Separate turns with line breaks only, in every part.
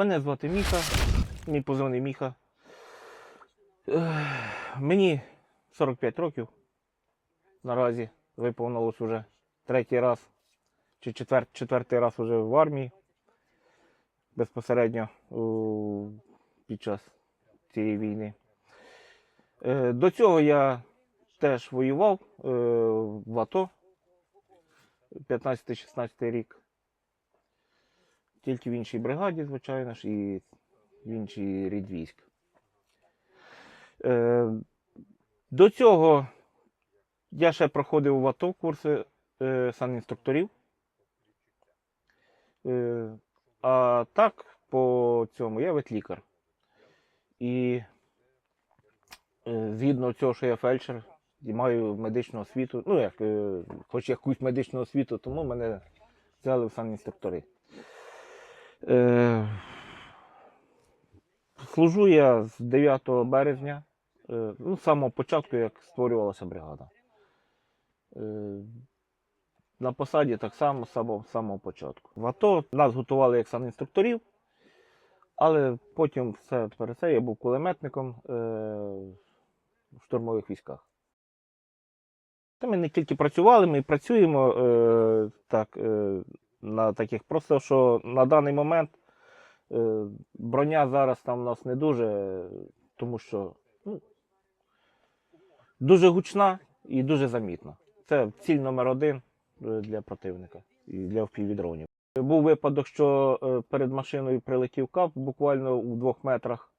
Мене звати Міха, мій позивний Міха. Мені 45 років. Наразі виповнилось вже третій раз чи четвер, четвертий раз вже в армії. Безпосередньо під час цієї війни. Е, До цього я теж воював е, в АТО 15-16 рік. Тільки в іншій бригаді, звичайно ж, і в інший рід військ. Е, до цього я ще проходив в АТО курси е, санінструкторів. Е, а так, по цьому я ветлікар. І е, згідно цього, що я фельдшер, і маю медичну освіту, ну як, хоч якусь медичну освіту, тому мене взяли в санінструктори. Е, служу я з 9 березня, е, ну, з самого початку, як створювалася бригада. Е, на посаді так само з самого, самого початку. В АТО нас готували як санінструкторів, але потім все це я був кулеметником е, в штурмових військах. Та ми не тільки працювали, ми і працюємо е, так, е, на таких. Просто що на даний момент е, броня зараз там у нас не дуже, тому що ну, дуже гучна і дуже замітна. Це ціль номер один е, для противника і для впівдронів. Був випадок, що е, перед машиною прилетів кап буквально у двох метрах.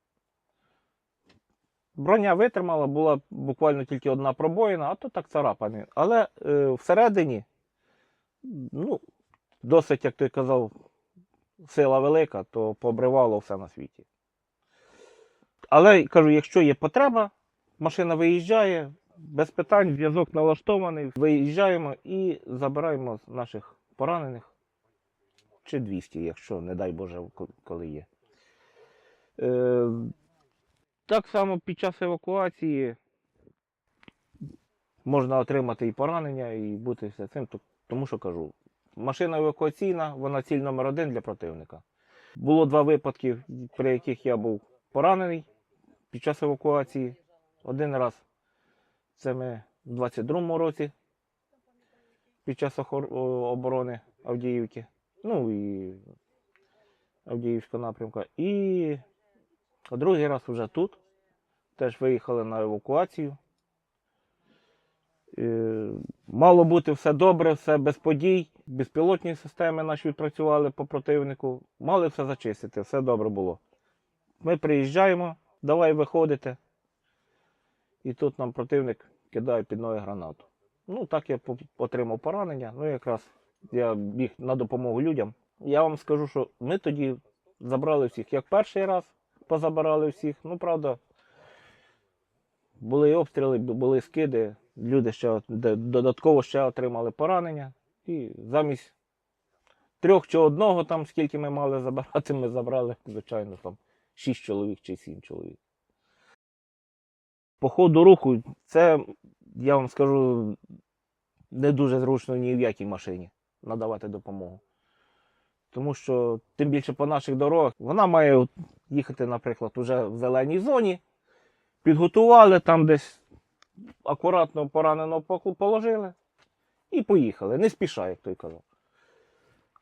Броня витримала, була буквально тільки одна пробоїна, а то так царапаний. Але е, всередині, ну, досить, як той казав, сила велика, то пообривало все на світі. Але кажу, якщо є потреба, машина виїжджає, без питань, зв'язок налаштований, виїжджаємо і забираємо наших поранених. Чи 200, якщо, не дай Боже, коли є. Е, так само під час евакуації можна отримати і поранення, і бути все цим. Тому що кажу, машина евакуаційна, вона ціль номер один для противника. Було два випадки, при яких я був поранений під час евакуації. Один раз це ми в 22-му році під час оборони Авдіївки. Ну і Авдіївського напрямку. І другий раз вже тут. Теж виїхали на евакуацію. Е, Мало бути все добре, все без подій. Безпілотні системи наші відпрацювали по противнику. Мали все зачистити, все добре було. Ми приїжджаємо, давай виходите. І тут нам противник кидає під ноги гранату. Ну, так я отримав поранення. Ну, якраз я біг на допомогу людям. Я вам скажу, що ми тоді забрали всіх як перший раз, позабирали всіх. Ну, правда, були обстріли, були скиди. Люди ще додатково ще отримали поранення. І замість трьох чи одного, там, скільки ми мали забирати, ми забрали, звичайно, там шість чоловік чи сім чоловік. По ходу руху, це, я вам скажу, не дуже зручно ні в якій машині надавати допомогу. Тому що, тим більше по наших дорогах, вона має їхати, наприклад, уже в зеленій зоні, підготували там десь акуратно пораненого поку- положили і поїхали. Не спіша, як той казав.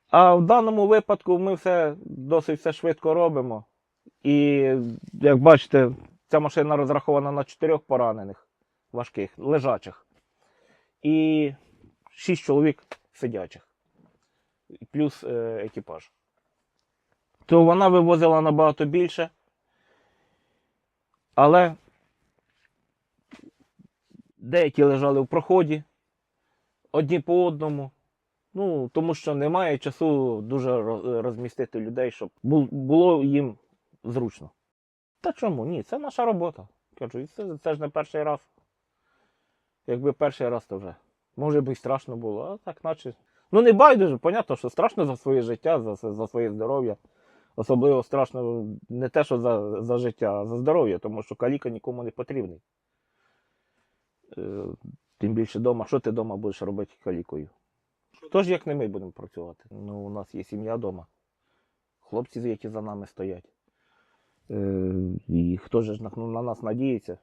А в даному випадку ми все досить все швидко робимо. І, як бачите, ця машина розрахована на чотирьох поранених важких, лежачих. І шість чоловік сидячих. Плюс е, екіпаж. То вона вивозила набагато більше. Але деякі лежали в проході, одні по одному. Ну, тому що немає часу дуже розмістити людей, щоб було їм зручно. Та чому? Ні, це наша робота. Кажу, це, це ж не перший раз. Якби перший раз, то вже. Може б і страшно було, а так наче. Ну не байдуже, понятно, що страшно за своє життя, за, за своє здоров'я. Особливо страшно не те, що за, за життя, а за здоров'я, тому що каліка нікому не потрібний. Тим більше вдома, що ти вдома будеш робити калікою? Тож як не ми будемо працювати? Ну, у нас є сім'я вдома. хлопці, які за нами стоять. Е, І хто ж на, ну, на нас надіється,